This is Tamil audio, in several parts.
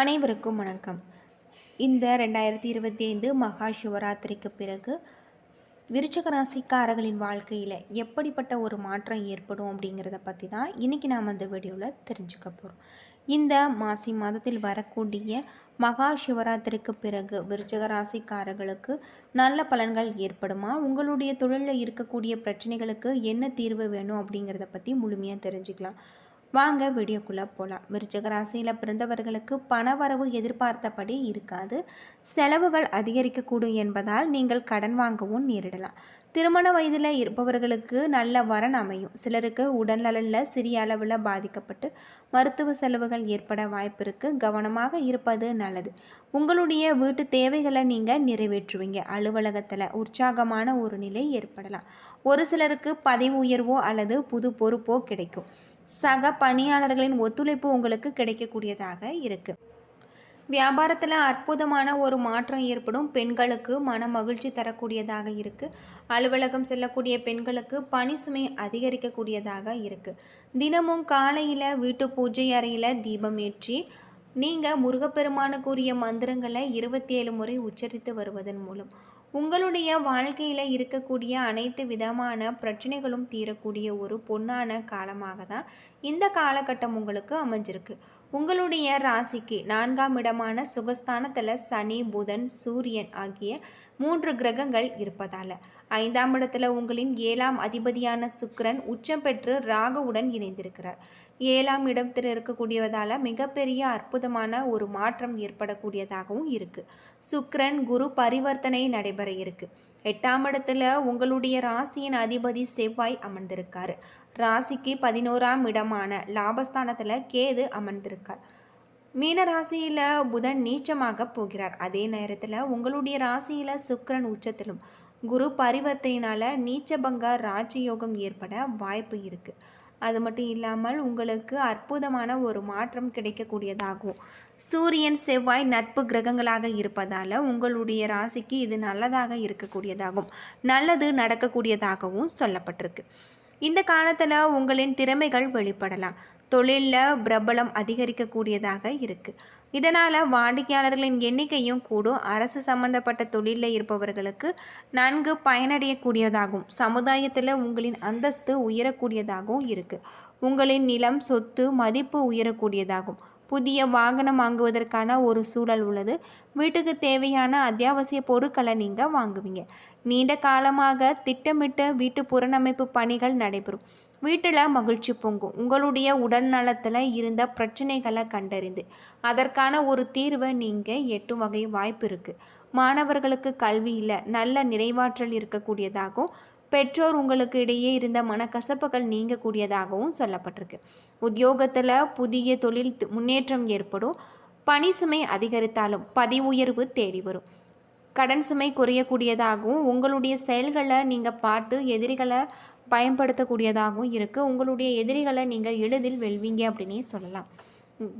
அனைவருக்கும் வணக்கம். இந்த ரெண்டாயிரத்தி இருபத்தி ஐந்து மகா சிவராத்திரிக்கு பிறகு விருச்சக ராசிக்காரர்களின் வாழ்க்கையில் எப்படிப்பட்ட ஒரு மாற்றம் ஏற்படும் அப்படிங்கிறத பற்றி தான் இன்றைக்கி நாம் அந்த வீடியோவில் தெரிஞ்சுக்க போகிறோம் இந்த மாசி மாதத்தில் வரக்கூடிய மகா சிவராத்திரிக்கு பிறகு விருச்சக ராசிக்காரர்களுக்கு நல்ல பலன்கள் ஏற்படுமா? உங்களுடைய தொழிலில் இருக்கக்கூடிய பிரச்சனைகளுக்கு என்ன தீர்வு வேணும் அப்படிங்கிறத பற்றி முழுமையாக தெரிஞ்சுக்கலாம். வாங்க வீடியோக்குள்ளே போகலாம் விருச்சக ராசியில் பிறந்தவர்களுக்கு பணவரவு எதிர்பார்த்தபடி இருக்காது. செலவுகள் அதிகரிக்கக்கூடும் என்பதால் நீங்கள் கடன் வாங்கவும் நேரிடலாம். திருமண வயதில் இருப்பவர்களுக்கு நல்ல வரன் அமையும். சிலருக்கு உடல்நலில் சிறிய அளவில் பாதிக்கப்பட்டு மருத்துவ செலவுகள் ஏற்பட வாய்ப்பு இருக்குது கவனமாக இருப்பது நல்லது. உங்களுடைய வீட்டு தேவைகளை நீங்கள் நிறைவேற்றுவீங்க. அலுவலகத்தில் உற்சாகமான ஒரு நிலை ஏற்படலாம். ஒரு சிலருக்கு பதவி உயர்வோ அல்லது புது பொறுப்போ கிடைக்கும். சக பணியாளர்களின் ஒத்துழைப்பு உங்களுக்கு கிடைக்கக்கூடியதாக இருக்கு. வியாபாரத்தில் அற்புதமான ஒரு மாற்றம் ஏற்படும். பெண்களுக்கு மன மகிழ்ச்சி தரக்கூடியதாக இருக்குது அலுவலகம் செல்லக்கூடிய பெண்களுக்கு பணி சுமை அதிகரிக்கக்கூடியதாக இருக்குது தினமும் காலையில் வீட்டு பூஜை அறையில் தீபம் ஏற்றி நீங்கள் முருகப்பெருமானுக்குரிய மந்திரங்களை இருபத்தி ஏழு முறை உச்சரித்து வருவதன் மூலம் உங்களுடைய வாழ்க்கையில் இருக்கக்கூடிய அனைத்து விதமான பிரச்சனைகளும் தீரக்கூடிய ஒரு பொன்னான காலமாக தான் இந்த காலகட்டம் உங்களுக்கு அமைஞ்சிருக்கு. உங்களுடைய ராசிக்கு நான்காம் இடமான சுகஸ்தானத்தில் சனி புதன் சூரியன் ஆகிய மூன்று கிரகங்கள் இருப்பதால். ஐந்தாம் இடத்துல உங்களின் ஏழாம் அதிபதியான சுக்கரன் உச்சம் பெற்று ராகுவுடன் இணைந்திருக்கிறார். ஏழாம் இடத்தில் இருக்கக்கூடியதால் மிகப்பெரிய அற்புதமான ஒரு மாற்றம் ஏற்படக்கூடியதாகவும் இருக்குது சுக்கரன் குரு பரிவர்த்தனை நடைபெற இருக்கு. எட்டாம் இடத்துல உங்களுடைய ராசியின் அதிபதி செவ்வாய் அமர்ந்திருக்காரு. ராசிக்கு பதினோராம் இடமான லாபஸ்தானத்தில் கேது அமர்ந்திருக்கார். மீன ராசியில் புதன் நீச்சமாக போகிறார். அதே நேரத்தில் உங்களுடைய ராசியில் சுக்கரன் உச்சத்திலும் குரு பரிவர்த்தையினால் நீச்சபங்க ராஜயோகம் ஏற்பட வாய்ப்பு இருக்குது அது மட்டும் இல்லாமல் உங்களுக்கு அற்புதமான ஒரு மாற்றம் கிடைக்கக்கூடியதாகும். சூரியன் செவ்வாய் நட்பு கிரகங்களாக இருப்பதால் உங்களுடைய ராசிக்கு இது நல்லதாக இருக்கக்கூடியதாகும். நல்லது நடக்கக்கூடியதாகவும் சொல்லப்பட்டிருக்கு. இந்த காலத்தில் உங்களின் திறமைகள் வெளிப்படலாம். தொழிலில் பிரபலம் அதிகரிக்கக்கூடியதாக இருக்குது இதனால் வாடிக்கையாளர்களின் எண்ணிக்கையும் கூடும். அரசு சம்பந்தப்பட்ட தொழிலில் இருப்பவர்களுக்கு நன்கு பயனடையக்கூடியதாகும். சமுதாயத்தில் உங்களின் அந்தஸ்து உயரக்கூடியதாகவும் இருக்குது உங்களின் நிலம் சொத்து மதிப்பு உயரக்கூடியதாகும். புதிய வாகனம் வாங்குவதற்கான ஒரு சூழல் உள்ளது. வீட்டுக்கு தேவையான அத்தியாவசிய பொருட்களை நீங்கள் வாங்குவீங்க. நீண்ட காலமாக திட்டமிட்ட வீட்டு புறநமைப்பு பணிகள் நடைபெறும். வீட்டில் மகிழ்ச்சி பொங்கும். உங்களுடைய உடல் நலத்தில் இருந்த பிரச்சனைகளை கண்டறிந்து அதற்கான ஒரு தீர்வை நீங்கள் எட்டும் வகை வாய்ப்பு இருக்குது மாணவர்களுக்கு கல்வியில் நல்ல நிறைவாற்றல் இருக்கக்கூடியதாகவும் பெற்றோர் உங்களுக்கு இடையே இருந்த மனக்கசப்புகள் நீங்கக்கூடியதாகவும் சொல்லப்பட்டிருக்கு. உத்தியோகத்தில் புதிய தொழில் முன்னேற்றம் ஏற்படும். பணி சுமை அதிகரித்தாலும் பதி உயர்வு தேடி வரும். கடன் சுமை குறையக்கூடியதாகவும் உங்களுடைய செயல்களை நீங்கள் பார்த்து எதிரிகளை பயன்படுத்தக்கூடியதாகவும் இருக்குது உங்களுடைய எதிரிகளை நீங்கள் எளிதில் வெல்வீங்க அப்படின்னே சொல்லலாம்.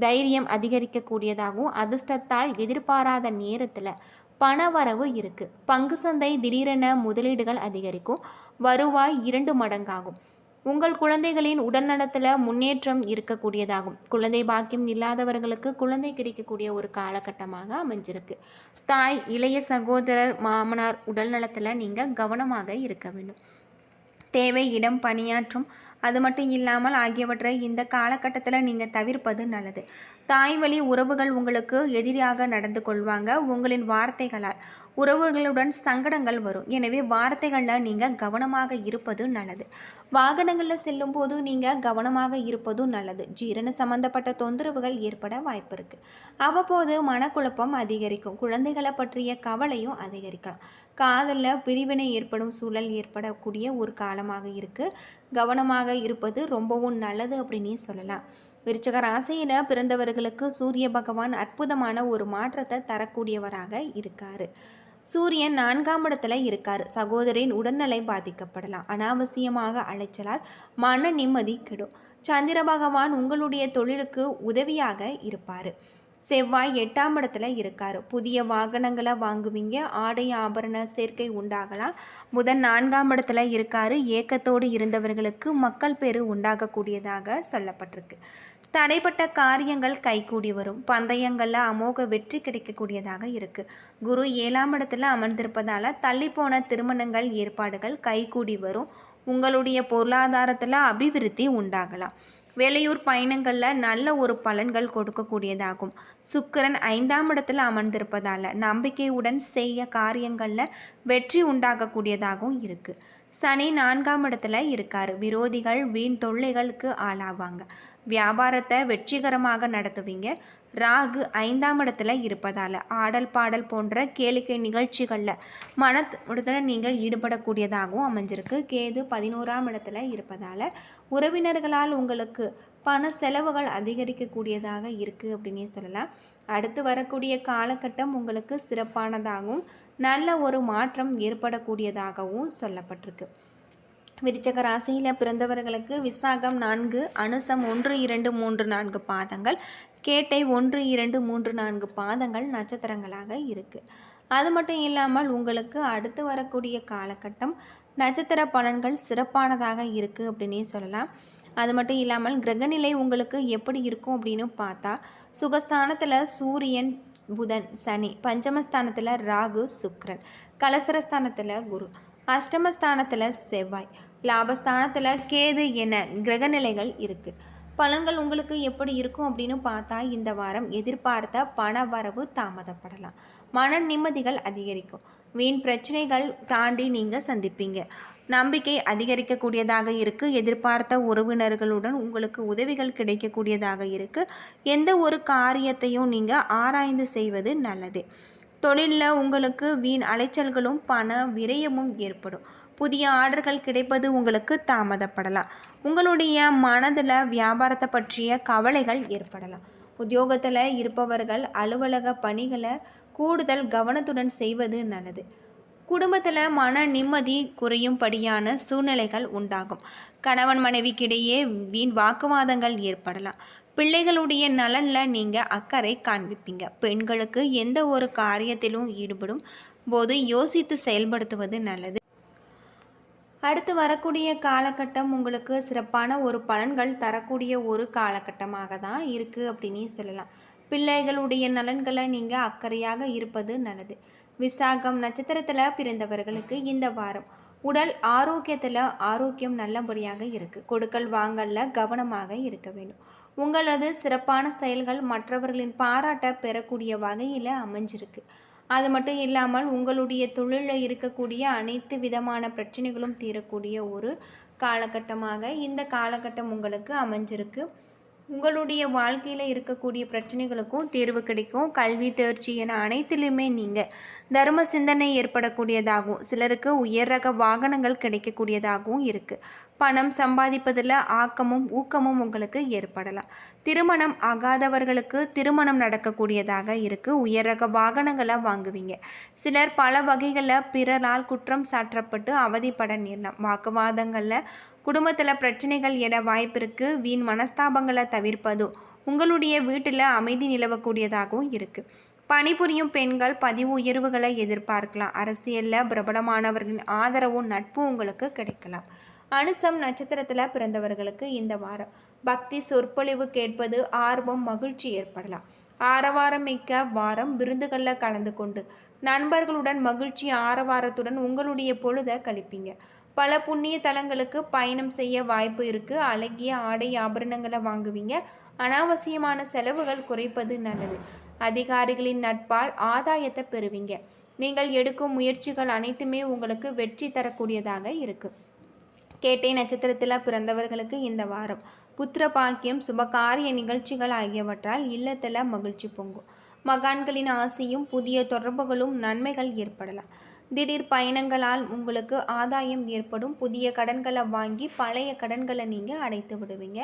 தைரியம் அதிகரிக்கக்கூடியதாகவும் அதிர்ஷ்டத்தால் எதிர்பாராத நேரத்தில் பண வரவு இருக்குது பங்கு சந்தை திடீரென முதலீடுகள் அதிகரிக்கும். வருவாய் இரண்டு மடங்காகும். உங்கள் குழந்தைகளின் உடல்நலத்தில் முன்னேற்றம் இருக்கக்கூடியதாகும். குழந்தை பாக்கியம் இல்லாதவர்களுக்கு குழந்தை கிடைக்கக்கூடிய ஒரு காலகட்டமாக அமைஞ்சிருக்கு. தாய் இளைய சகோதரர் மாமனார் உடல்நலத்தில் நீங்கள் கவனமாக இருக்க வேண்டும். தேவை இடம் பணியாற்றும் அது மட்டும் இல்லாமல் ஆகியவற்றை இந்த காலகட்டத்தில் நீங்கள் தவிர்ப்பது நல்லது. தாய் வழி உறவுகள் உங்களுக்கு எதிரியாக நடந்து கொள்வாங்க. உங்களின் வார்த்தைகளால் உறவுகளுடன் சங்கடங்கள் வரும். எனவே வார்த்தைகளில் நீங்கள் கவனமாக இருப்பது நல்லது. வாகனங்களில் செல்லும் போது நீங்கள் கவனமாக இருப்பதும் நல்லது. ஜீரண சம்பந்தப்பட்ட தொந்தரவுகள் ஏற்பட வாய்ப்பு இருக்குது அவ்வப்போது மனக்குழப்பம் அதிகரிக்கும். குழந்தைகளை பற்றிய கவலையும் அதிகரிக்கலாம். காதலில் பிரிவினை ஏற்படும் சூழல் ஏற்படக்கூடிய ஒரு காலமாக இருக்குது கவனமாக இருப்பது ரொம்பவும் நல்லது அப்படின்னே சொல்லலாம். விருச்சக ராசியில் பிறந்தவர்களுக்கு சூரிய பகவான் அற்புதமான ஒரு மாற்றத்தை தரக்கூடியவராக இருக்கார். சூரியன் நான்காம் இடத்துல இருக்கார். சகோதரின் உடல்நிலை பாதிக்கப்படலாம். அனாவசியமாக அலைச்சலால் மன நிம்மதி கெடும். சந்திர பகவான் உங்களுடைய தொழிலுக்கு உதவியாக இருப்பார். செவ்வாய் எட்டாம் இடத்துல இருக்கார். புதிய வாகனங்களை வாங்குவீங்க ஆடை ஆபரண சேர்க்கை உண்டாகலாம். புதன் நான்காம் இடத்துல இருக்கார். ஏக்கத்தோடு இருந்தவர்களுக்கு மக்கள் பேரு உண்டாகக்கூடியதாக சொல்லப்பட்டிருக்கு. தடைப்பட்ட காரியங்கள் கைகூடி வரும். பந்தயங்களில் அமோக வெற்றி கிடைக்கக்கூடியதாக இருக்குது குரு ஏழாம் இடத்துல அமர்ந்திருப்பதால் தள்ளிப்போன திருமணங்கள் ஏற்பாடுகள் கைகூடி வரும். உங்களுடைய பொருளாதாரத்தில் அபிவிருத்தி உண்டாகலாம். வெளியூர் பயணங்களில் நல்ல ஒரு பலன்கள் கொடுக்கக்கூடியதாகும். சுக்கரன் ஐந்தாம் இடத்தில் அமர்ந்திருப்பதால் நம்பிக்கையுடன் செய்ய காரியங்களில் வெற்றி உண்டாகக்கூடியதாகவும் இருக்குது சனி நான்காம் இடத்துல இருக்கார். விரோதிகள் வீண் தொல்லைகளுக்கு ஆளாவாங்க. வியாபாரத்தை வெற்றிகரமாக நடத்துவீங்க. ராகு ஐந்தாம் இடத்துல இருப்பதால் ஆடல் பாடல் போன்ற கேளிக்கை நிகழ்ச்சிகளில் மனத்துடன் நீங்கள் ஈடுபடக்கூடியதாகவும் அமைஞ்சிருக்கு. கேது பதினோராம் இடத்துல இருப்பதால் உறவினர்களால் உங்களுக்கு பண செலவுகள் அதிகரிக்கக்கூடியதாக இருக்குது அப்படின்னே சொல்லலாம். அடுத்து வரக்கூடிய காலகட்டம் உங்களுக்கு சிறப்பானதாகவும் நல்ல ஒரு மாற்றம் ஏற்படக்கூடியதாகவும் சொல்லப்பட்டிருக்கு. விருச்சக ராசியில் பிறந்தவர்களுக்கு விசாகம் நான்கு அனுசம் ஒன்று இரண்டு மூன்று நான்கு பாதங்கள் கேட்டை ஒன்று இரண்டு மூன்று நான்கு பாதங்கள் நட்சத்திரங்களாக இருக்குது அது மட்டும் இல்லாமல் உங்களுக்கு அடுத்து வரக்கூடிய காலகட்டம் நட்சத்திர பலன்கள் சிறப்பானதாக இருக்குது அப்படின்னே சொல்லலாம். அது மட்டும் இல்லாமல் கிரகநிலை உங்களுக்கு எப்படி இருக்கும் அப்படின்னு பார்த்தா சுகஸ்தானத்தில் சூரியன் புதன் சனி. பஞ்சமஸ்தானத்தில் ராகு சுக்ரன். கலசரஸ்தானத்தில் குரு. அஷ்டமஸ்தானத்தில் செவ்வாய். லாபஸ்தானத்தில் கேது என கிரகநிலைகள் இருக்குது பலன்கள் உங்களுக்கு எப்படி இருக்கும் அப்படின்னு பார்த்தா இந்த வாரம் எதிர்பார்த்த பண வரவு தாமதப்படலாம். மன நிம்மதிகள் அதிகரிக்கும். வீண் பிரச்சனைகள் தாண்டி நீங்கள் சந்திப்பீங்க. நம்பிக்கை அதிகரிக்கக்கூடியதாக இருக்குது எதிர்பார்த்த உறவினர்களுடன் உங்களுக்கு உதவிகள் கிடைக்கக்கூடியதாக இருக்குது எந்த ஒரு காரியத்தையும் நீங்கள் ஆராய்ந்து செய்வது நல்லது. தொழிலில் உங்களுக்கு வீண் அலைச்சல்களும் பண விரயமும் ஏற்படும். புதிய ஆர்டர்கள் கிடைப்பது உங்களுக்கு தாமதப்படலாம். உங்களுடைய மனதில் வியாபாரத்தை பற்றிய கவலைகள் ஏற்படலாம். உத்தியோகத்தில் இருப்பவர்கள் அலுவலக பணிகளை கூடுதல் கவனத்துடன் செய்வது நல்லது. குடும்பத்தில் மன நிம்மதி குறையும்படியான சூழ்நிலைகள் உண்டாகும். கணவன் மனைவிக்கிடையே வீண் வாக்குவாதங்கள் ஏற்படலாம். பிள்ளைகளுடைய நலனில் நீங்கள் அக்கறை காண்பிப்பீங்க. பெண்களுக்கு எந்த ஒரு காரியத்திலும் ஈடுபடும் போது யோசித்து செயல்படுத்துவது நல்லது. அடுத்து வரக்கூடிய காலகட்டம் உங்களுக்கு சிறப்பான ஒரு பலன்கள் தரக்கூடிய ஒரு காலகட்டமாக தான் இருக்குது அப்படின்னு சொல்லலாம். பிள்ளைகளுடைய நலன்களை நீங்கள் அக்கறையாக இருப்பது நல்லது. விசாகம் நட்சத்திரத்தில் பிறந்தவர்களுக்கு இந்த வாரம் உடல் ஆரோக்கியத்தில் ஆரோக்கியம் நல்லபடியாக இருக்குது கொடுக்கல் வாங்கலில் கவனமாக இருக்க வேண்டும். உங்களது சிறப்பான செயல்கள் மற்றவர்களின் பாராட்ட பெறக்கூடிய வகையில் அமைஞ்சிருக்கு. அது மட்டும் இல்லாமல் உங்களுடைய தொழிலில் இருக்கக்கூடிய அனைத்து விதமான பிரச்சனைகளும் தீரக்கூடிய ஒரு காலகட்டமாக இந்த காலகட்டம் உங்களுக்கு அமைஞ்சிருக்கு. உங்களுடைய வாழ்க்கையில் இருக்கக்கூடிய பிரச்சனைகளுக்கும் தீர்வு கிடைக்கும். கல்வி தேர்ச்சி என அனைத்திலுமே நீங்கள் தர்ம சிந்தனை ஏற்படக்கூடியதாகவும் சிலருக்கு உயர் ரக வாகனங்கள் கிடைக்கக்கூடியதாகவும் இருக்குது பணம் சம்பாதிப்பதில் ஆக்கமும் ஊக்கமும் உங்களுக்கு ஏற்படலாம். திருமணம் ஆகாதவர்களுக்கு திருமணம் நடக்கக்கூடியதாக இருக்குது உயர் ரக வாகனங்களை வாங்குவீங்க. சிலர் பல வகைகளில் பிறரால் குற்றம் சாற்றப்பட்டு அவதிப்பட நேரலாம். வாக்குவாதங்களில் குடும்பத்தில் பிரச்சனைகள் என வாய்ப்பிற்கு வீண் மனஸ்தாபங்களை தவிர்ப்பதும் உங்களுடைய வீட்டில் அமைதி நிலவக்கூடியதாகவும் இருக்குது பணிபுரியும் பெண்கள் பதிவு உயர்வுகளை எதிர்பார்க்கலாம். அரசியலில் பிரபலமானவர்களின் ஆதரவும் நட்பும் உங்களுக்கு கிடைக்கலாம். அனுசம் நட்சத்திரத்தில் பிறந்தவர்களுக்கு இந்த வாரம் பக்தி சொற்பொழிவு கேட்பது ஆர்வம் மகிழ்ச்சி ஏற்படலாம். ஆரவாரம் மிக்க வாரம் விருந்துகளில் கலந்து கொண்டு நண்பர்களுடன் மகிழ்ச்சி ஆரவாரத்துடன் உங்களுடைய பொழுதை கழிப்பீங்க. பல புண்ணிய தலங்களுக்கு பயணம் செய்ய வாய்ப்பு இருக்குது அழகிய ஆடை ஆபரணங்களை வாங்குவீங்க. அனாவசியமான செலவுகள் குறைப்பது நல்லது. அதிகாரிகளின் நட்பால் ஆதாயத்தை பெறுவீங்க. நீங்கள் எடுக்கும் முயற்சிகள் அனைத்துமே உங்களுக்கு வெற்றி தரக்கூடியதாக இருக்குது கேட்டை நட்சத்திரத்தில் பிறந்தவர்களுக்கு இந்த வாரம். புத்திர பாக்கியம் சுபகாரிய நிகழ்ச்சிகள் ஆகியவற்றால் இல்லத்தில் மகிழ்ச்சி பொங்கும். மகான்களின் ஆசையும் புதிய தொடர்புகளும் நன்மைகள் ஏற்படலாம். திடீர் பயணங்களால் உங்களுக்கு ஆதாயம் ஏற்படும். புதிய கடன்களை வாங்கி பழைய கடன்களை நீங்கள் அடைத்து விடுவீங்க.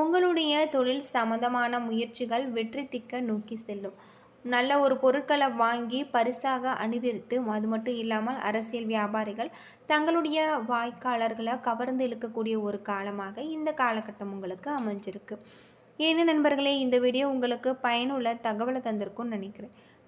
உங்களுடைய தொழில் சம்மந்தமான முயற்சிகள் வெற்றி திக்க நோக்கி செல்லும். நல்ல ஒரு பொருட்களை வாங்கி பரிசாக அணிவித்து அது மட்டும் இல்லாமல் அரசியல் வியாபாரிகள் தங்களுடைய வாய்க்காளர்களை கவர்ந்து இழுக்கக்கூடிய ஒரு காலமாக இந்த காலகட்டம் உங்களுக்கு அமைஞ்சிருக்கு. ஏன்னு நண்பர்களே இந்த வீடியோ உங்களுக்கு பயனுள்ள தகவலை தந்திருக்கும்னு நினைக்கிறேன்.